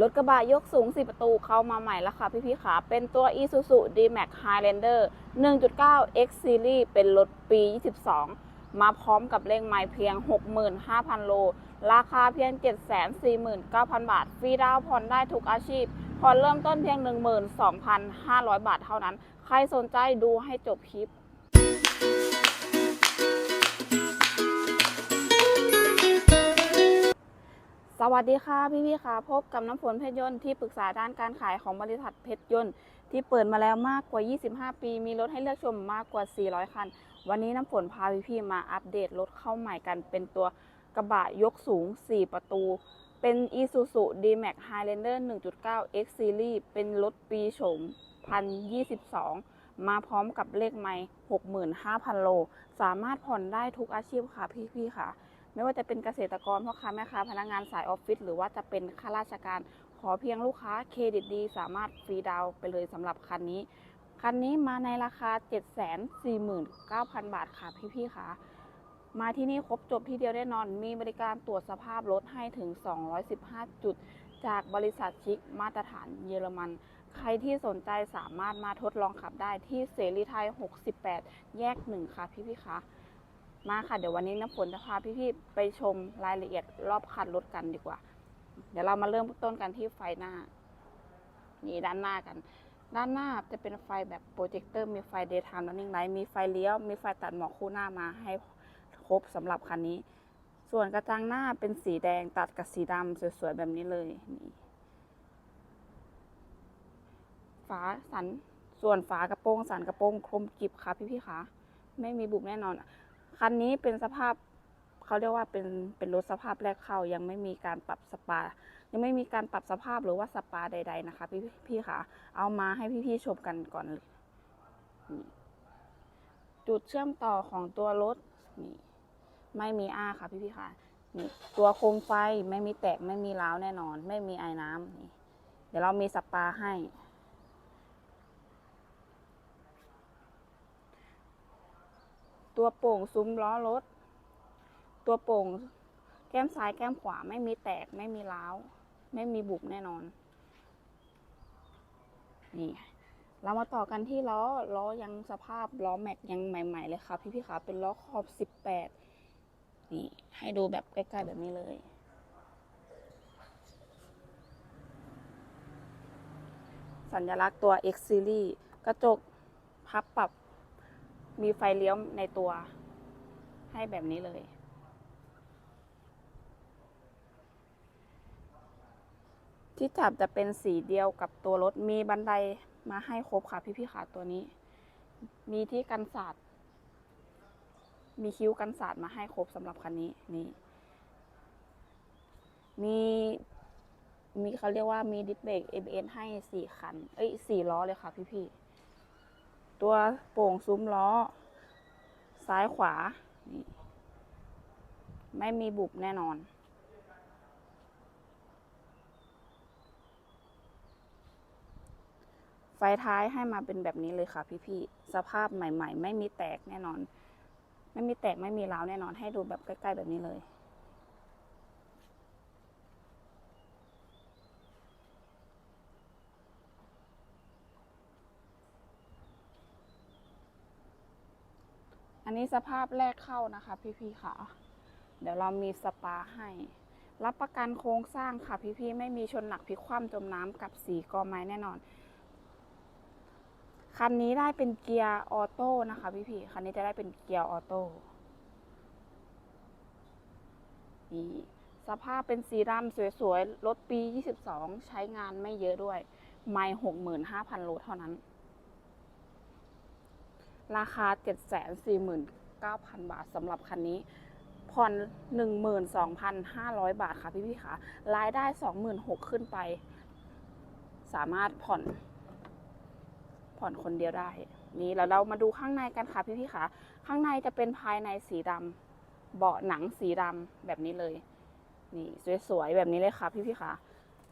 รถกระบะยกสูง 4 ประตูเข้ามาใหม่แล้วค่ะพี่ๆขาเป็นตัว Isuzu D-Max Highlander 1.9 X Series เป็นรถปี 22 มาพร้อมกับเลขไมล์เพียง 65,000 โล ราคาเพียง 749,000 บาท ฟรีดาวน์ผ่อนได้ทุกอาชีพ ผ่อนเริ่มต้นเพียง 12,500 บาทเท่านั้น ใครสนใจดูให้จบคลิป สวัสดีค่ะพี่พี่ค่ะพบกับน้ำฝนเพชรยนต์ที่ปรึกษาด้านการขายของบริษัทเพชรยนต์ที่เปิดมาแล้วมากกว่า 25 ปี มีรถให้เลือกชมมากกว่า 400 คัน วันนี้น้ำฝนพาพี่พี่มาอัปเดตรถเข้าใหม่กัน เป็นตัวกระบะยกสูง 4 ประตู เป็น Isuzu D-Max Highlander 1.9 X Series เป็นรถปีโฉม2022 มาพร้อมกับเลขไมล์65,000 โล สามารถผ่อนได้ทุกอาชีพค่ะพี่พี่ค่ะ ไม่ว่าจะเป็นเกษตรกรพ่อค้าแม่ค้าพนักงานสายออฟฟิศหรือว่าจะเป็นข้าราชการ ขอเพียงลูกค้าเครดิตดี สามารถฟรีดาวน์ไปเลยสำหรับคันนี้ คันนี้มาในราคา 749,000 บาทค่ะพี่ๆค่ะมาที่นี่ครบจบที่เดียวแน่นอน มีบริการตรวจสภาพรถให้ถึง 215 จุด จากบริษัทชิคมาตรฐานเยอรมัน ใครที่สนใจสามารถมาทดลองขับได้ที่เสรีไทย 68 แยกหนึ่งค่ะพี่ๆค่ะ มาค่ะ เดี๋ยววันนี้น้ำฝนจะพาพี่ๆไปชมรายละเอียดรอบคันรถกันดีกว่า เดี๋ยวเรามาเริ่มต้นกันที่ไฟหน้า นี่ด้านหน้ากัน ด้านหน้าจะเป็นไฟแบบโปรเจคเตอร์มีไฟ daytime running light มีไฟเลี้ยว มีไฟตัดหมอกคู่หน้ามาให้ครบสำหรับคันนี้ ส่วนกระจังหน้าเป็นสีแดงตัดกับสีดำสวยๆแบบนี้เลยนี่ฝาสันส่วนฝากระโปรงสันกระโปรงคมกริบค่ะพี่ๆค่ะไม่มีบุบแน่นอน คันนี้เป็นสภาพเขาเรียกว่าเป็นเป็นรถสภาพแรกเข้ายังไม่มีการปรับสปา ยังไม่มีการปรับสภาพหรือว่าสปาใด ๆนะคะ พี่พี่ค่ะ เอามาให้พี่ๆชมกันก่อนจุดเชื่อมต่อของตัวรถนี่ไม่มีอ้าค่ะพี่พี่ๆค่ะนี่ตัวโคมไฟไม่มีแตกไม่มีร้าวแน่นอน ไม่มีไอ้น้ำนี่เดี๋ยวเรามีสปาให้ ตัวโป่งซุ้มล้อรถ ตัวโป่ง แก้มซ้ายแก้มขวาไม่มีแตกไม่มีร้าว ไม่มีบุบแน่นอน นี่ เรามาต่อกันที่ล้อ ล้อยังสภาพล้อแม็กยังใหม่ ๆ เลยค่ะ พี่พี่ๆขาเป็นล้อขอบ 18 นี่ ให้ดูแบบใกล้ๆแบบนี้เลยสัญลักษณ์ตัว X Series กระจกพับปรับ มีไฟเลี้ยวในตัว ให้แบบนี้เลย ที่จับจะเป็นสีเดียวกับตัวรถ มีบันไดมาให้ครบค่ะพี่ๆขาตัวนี้ มีที่กันศาสตร์มีคิ้วกันศาสตร์มาให้ครบสำหรับคันนี้นี่มีมีเขาเรียกว่ามีดิสเบรก ABS ให้สี่คัน เอ้ยสี่ล้อเลยค่ะพี่ๆ ตัวโป่งซุ้มล้อ ซ้ายขวา ไม่มีบุบแน่นอน ไฟท้ายให้มาเป็นแบบนี้เลยค่ะพี่ๆ สภาพใหม่ ๆ ไม่มีแตกแน่นอน ไม่มีแตกไม่มีร้าวแน่นอน ให้ดูแบบใกล้ ๆ แบบนี้เลย อันนี้สภาพแรกเข้านะคะ พี่ๆค่ะ เดี๋ยวเรามีสปาให้ รับประกันโครงสร้างค่ะ พี่ๆไม่มีชนหนักพลิกคว่ำจมน้ำกับสีกอไม้แน่นอน คันนี้ได้เป็นเกียร์ออโต้นะคะพี่ๆคันนี้จะได้เป็นเกียร์ออโต้นี่สภาพเป็นสีดำสวยๆ รถปี 22 ใช้งานไม่เยอะด้วย ไม่ 65,000โลเท่านั้น ราคา 749,000 บาทสำหรับคันนี้ ผ่อน 12,500 บาทค่ะพี่พี่ค่ะรายได้ 26,000 ขึ้นไป สามารถผ่อน ผ่อนคนเดียวได้ นี่แล้วเรามาดูข้างในกันค่ะพี่พี่ค่ะข้างในจะเป็นภายในสีดำเบาะหนังสีดำแบบนี้เลย นี่สวยๆแบบนี้เลยค่ะพี่พี่ค่ะ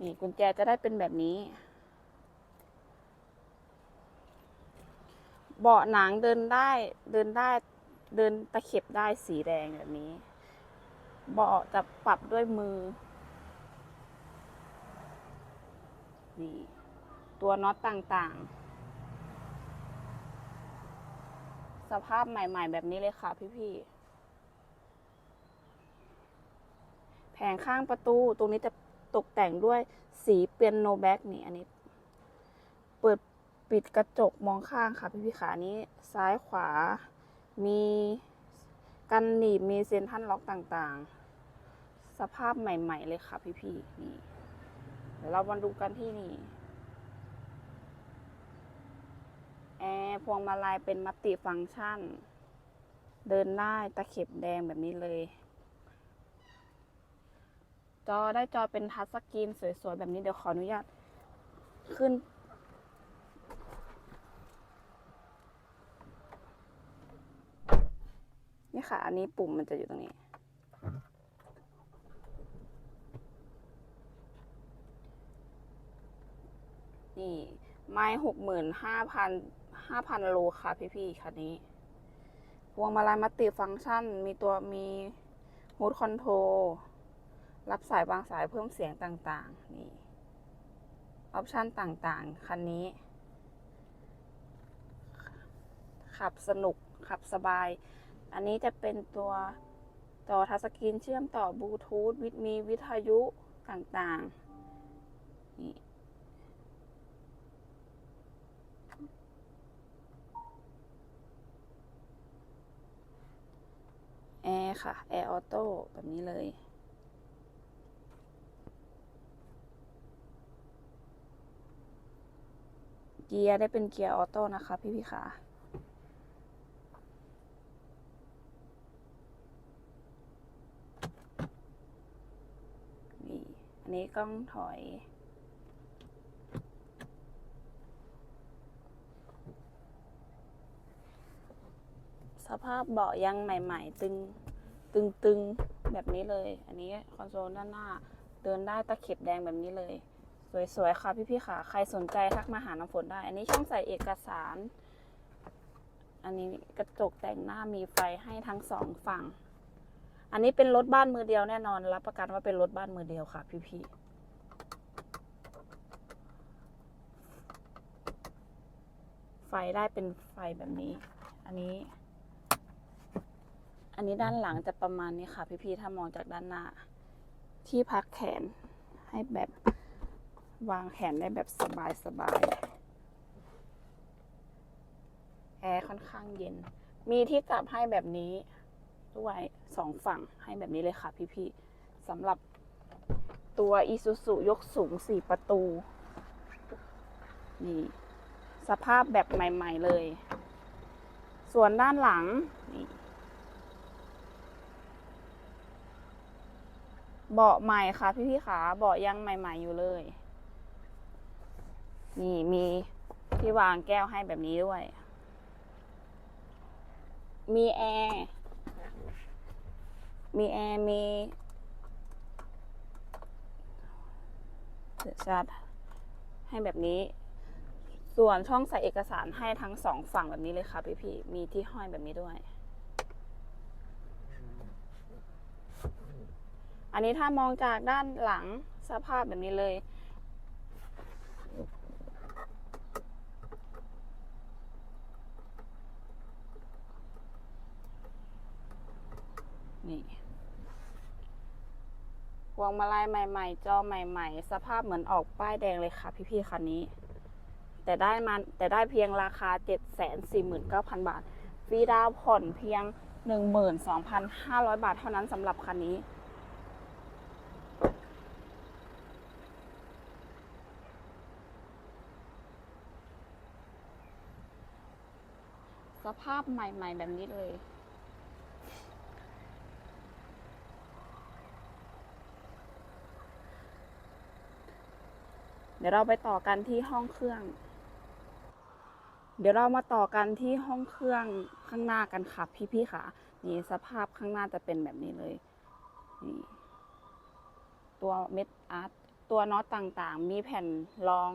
นี่กุญแจจะได้เป็นแบบนี้ เบาะหนังเดินได้เดินได้เดินตะเข็บได้สีแดงแบบนี้ เบาะจะปรับด้วยมือ นี่ ตัวน็อตต่างๆ สภาพใหม่ๆ แบบนี้เลยค่ะพี่ๆ แผงข้างประตูตรงนี้จะตกแต่งด้วยสีเปียโนแบ็กนี่อันนี้ ปิดกระจกมองข้างค่ะพี่ๆขานี้ซ้ายขวา มีกันหนีบมีเซ็นทรัลล็อกต่างๆ สภาพใหม่ ๆ เลยค่ะพี่ๆนี่เดี๋ยวเรามาดูกันที่นี่แอร์พวงมาลัยเป็นมัลติฟังก์ชัน เดินได้ตะเข็บแดงแบบนี้เลย จอได้จอเป็นทัชสกรีนสวยๆ แบบนี้เดี๋ยวขออนุญาตขึ้น นี่ค่ะ อันนี้ปุ่มมันจะอยู่ตรงนี้ นี่ ไม้หกหมื่นห้าพันห้าพันโลค่ะพี่ๆคันนี้ พวงมาลัยมัลติฟังก์ชัน มีตัวมีฮูดคอนโทรรับสายวางสายเพิ่มเสียงต่างๆ นี่ ออปชันต่างๆ คันนี้ ขับสนุกขับสบาย อันนี้จะเป็นตัวจอทัชสกรีนเชื่อมต่อบลูทูธวิมีวิทยุต่างๆ นี่แอร์ค่ะ แอร์ออโต้แบบนี้เลยเกียร์ได้เป็นเกียร์ออโต้นะคะ พี่พี่ขา นี้กล้องถอย สภาพเบาะยังใหม่ ๆ ตึง ตึงตึงแบบนี้เลย อันนี้คอนโซลด้านหน้า เดินได้ตะเข็บแดงแบบนี้เลย สวย ๆ ค่ะพี่ๆค่ะ ใครสนใจทักมาหาน้ำฝนได้ อันนี้ช่องใส่เอกสาร อันนี้กระจกแต่งหน้ามีไฟให้ทั้งสองฝั่ง อันนี้เป็นรถบ้านมือเดียวแน่นอน รับประกันว่าเป็นรถบ้านมือเดียวค่ะ พี่ๆไฟได้เป็นไฟแบบนี้ อันนี้ อันนี้ด้านหลังจะประมาณนี้ค่ะ พี่ๆ ถ้ามองจากด้านหน้า ที่พักแขนให้แบบวางแขนได้แบบสบายๆแอร์ค่อนข้างเย็น มีที่กลับให้แบบนี้ ด้วยสองฝั่งให้แบบนี้เลยค่ะพี่ๆสำหรับตัว Isuzu ยกสูงสี่ประตู นี่ สภาพแบบใหม่ ๆ เลย ส่วนด้านหลัง นี่ เบาะใหม่ค่ะพี่พี่ๆขาเบาะยังใหม่ ๆ อยู่เลย นี่มีที่วางแก้วให้แบบนี้ด้วย มีแอร์ มีแอร์มีเดี๋ยวชัดให้แบบนี้ ส่วนช่องใส่เอกสารให้ทั้งสองฝั่งแบบนี้เลยค่ะพี่พี่มีที่ห้อยแบบนี้ด้วย อันนี้ถ้ามองจากด้านหลังสภาพแบบนี้เลยนี่ พวงมาลัยใหม่ๆ จอใหม่ๆ สภาพเหมือนออกป้ายแดงเลยค่ะ พี่ๆคันนี้ แต่ได้มาแต่ได้เพียงราคา 749,000 บาท ฟรีดาวน์ผ่อนเพียง 12,500 บาทเท่านั้นสำหรับคันนี้สภาพใหม่ ๆ แบบนี้เลย เดี๋ยวเราไปต่อกันที่ห้องเครื่อง เดี๋ยวเรามาต่อกันที่ห้องเครื่องข้างหน้ากันค่ะพี่ๆค่ะ นี่สภาพข้างหน้าจะเป็นแบบนี้เลยนี่ตัวเม็ดอาร์ตตัวน็อตต่างๆ มีแผ่นรอง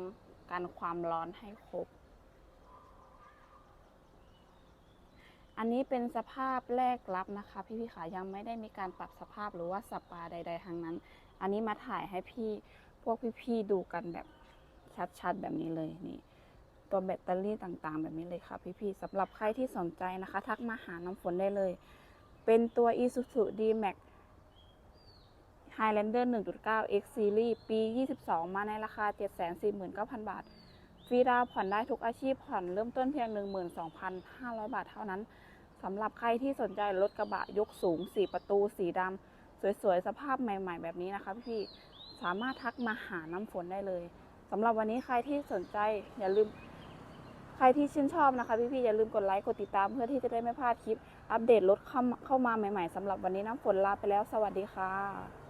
กันความร้อนให้ครบ อันนี้เป็นสภาพแรกรับนะคะ พี่ๆค่ะยังไม่ได้มีการปรับสภาพหรือว่าสปาใด ๆ ทั้งนั้น อันนี้มาถ่ายให้พี่ พวกพี่ๆดูกันแบบชัดๆแบบนี้เลยนี่ ตัวแบตเตอรี่ต่างๆ แบบนี้เลยค่ะพี่ๆสำหรับใครที่สนใจนะคะ ทักมาหาน้ำฝนได้เลย เป็นตัว Isuzu D-Max Highlander 1.9 X Series ปี 22 มาในราคา 749,000 บาท ฟรีดาวผ่อนได้ทุกอาชีพผ่อนเริ่มต้นเพียง 12,500 บาทเท่านั้นสำหรับใครที่สนใจรถกระบะยกสูง 4 ประตูสีดำสวยๆ สภาพใหม่ ๆ แบบนี้นะคะพี่ๆ สามารถทักมาหาน้ำฝนได้เลยสำหรับวันนี้ใครที่สนใจอย่าลืมใครที่ชื่นชอบนะคะพี่ๆอย่าลืมกดไลค์กดติดตามเพื่อที่จะได้ไม่พลาดคลิป อัปเดตรถเข้ามาเข้ามาใหม่ๆสำหรับวันนี้น้ำฝนลาไปแล้ว สวัสดีค่ะ